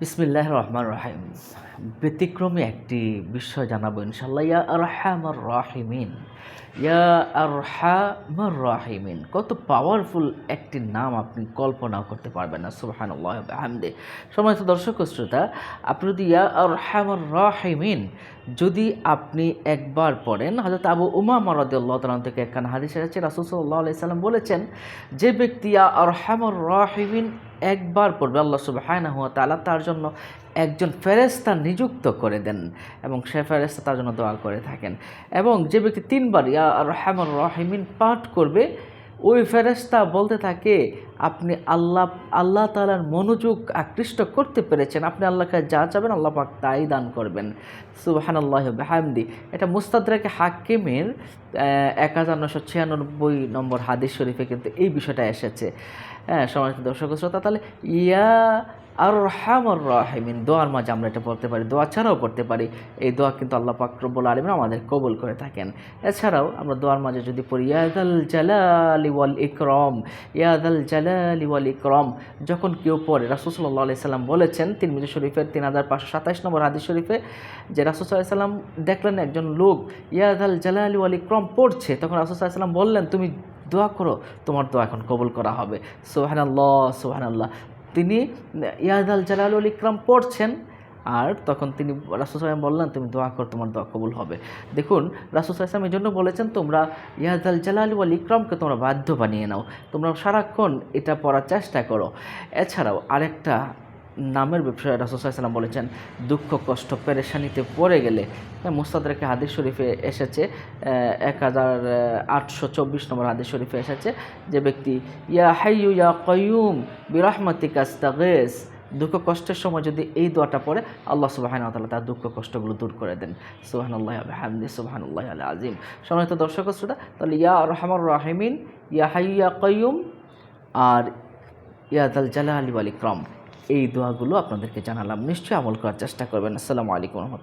বিসমিল্লাহ রহমান রাহিম ব্যতিক্রমে একটি বিষয় জানাব ইনশাল্লাহ ইয়া আর আরহামার রাহিমিন ইয়া আর আরহামার রাহিমিন কত পাওয়ারফুল একটি নাম আপনি কল্পনা করতে পারবেন না। সুবহান আল্লাহ সময় দর্শক শ্রোতা, আপনি যদি ইয়া আর আরহামার রাহিমিন যদি আপনি একবার পড়েন হজরত আবু উমা তালাম থেকে একখান হাদিস আছে রাসুল সাল্লাহ আলি সাল্লাম বলেছেন, যে ব্যক্তি ইয়া আরহামার রাহিমিন একবার পড়বে, আল্লাহ সুবহানাহু ওয়া তাআলা তার জন্য একজন ফেরেস্তা নিযুক্ত করে দেন এবং সে ফেরেস্তা তার জন্য দোয়া করে থাকেন। এবং যে ব্যক্তি তিনবার ইয়া রহমান রহিমিন পাঠ করবে ওই ফেরেস্তা বলতে থাকে, আপনি আল্লাহ আল্লাহ তালার মনোযোগ আকৃষ্ট করতে পেরেছেন। আপনি আল্লাহকে যা চাবেন আল্লাহ পাক তাই দান করবেন। সুবাহান আল্লাহ বেহামদি। এটা মুস্তাদরাকে হাকিমের এক হাজার নশো ছিয়ানব্বই নম্বর হাদিস শরীফে কিন্তু এই বিষয়টা এসেছে। হ্যাঁ সমাজ দর্শক শ্রোতা, তাহলে ইয়া আর রহমান রাহিমিন দোয়ার মাঝে আমরা এটা পড়তে পারি, দোয়া ছাড়াও পড়তে পারি। এই দোয়া কিন্তু আল্লাহ পাকরবুল আলমিন আমাদের কবুল করে থাকেন। এছাড়াও আমরা দোয়ার মাঝে যদি পড়ি ইয়াদাল জালালি ওয়াল ইকরম ইয়াদাল জালালি ওয়াল ইকরম যখন কেউ পড়ে রাসুসল্লাহ আলি সাল্লাম বলেছেন তিন মিজু শরীফের তিন হাজার পাঁচশো সাতাশ নম্বর হাদিস শরীফে, যে রাসুসাল্লাহ সাল্লাম দেখলেন একজন লোক ইয়াদাল জালালি ওয়াল ইকরম পড়ছে, তখন রাসুসাল্লাহ সাল্লাম বললেন, তুমি দোয়া করো, তোমার দোয়া এখন কবুল করা হবে। সোহান আল্লাহ সোহান আল্লাহ তিনি, ইয়াদ আল জালালুল ইকরাম পড়ছেন, আর তখন তিনি সাহেব বললেন, তুমি দোয়া কর, তোমার দোয়া কবুল হবে। দেখুন সাহেব এই জন্য বলেছেন, তোমরা ইয়াদ আল জালাল ওয়াল ইকরামকে তোমরা বাধ্য বানিয়ে নাও। তোমরা সারাক্ষণ এটা পড়ার চেষ্টা করো। এছাড়াও আরেকটা নামের ব্যবসায় রাসুসাল্লাম বলেছেন, দুঃখ, কষ্ট, পেরেশানিতে পড়ে গেলে। মুস্তাদরাকে হাদিস শরীফে এসেছে এক হাজার আটশো চব্বিশ নম্বর হাদিস শরীফে এসেছে, যে ব্যক্তি, ইয়া হাইয়ু, ইয়া কয়ুম বিরহমাতিক আস্তাগেস, দুঃখ কষ্টের সময় যদি এই দোয়াটা পড়ে, আল্লাহ সুবাহান তাল্লাহ তার দুঃখ কষ্টগুলো দূর করে দেন। সুবাহান আল্লাহ হামদি সুবাহান আল্লাহ আজিম সম্মানিত দর্শক শ্রোতা, তাহলে ইয়া রহমান রাহিমিন, ইয়া হাইয়ু ইয়া কয়ুম আর ইয়াদাল জালা আলী আলী ক্রম এই দোয়াগুলো আপনাদেরকে জানালাম। নিশ্চয়ই আমল করার চেষ্টা করবেন। আসসালামু আলাইকুম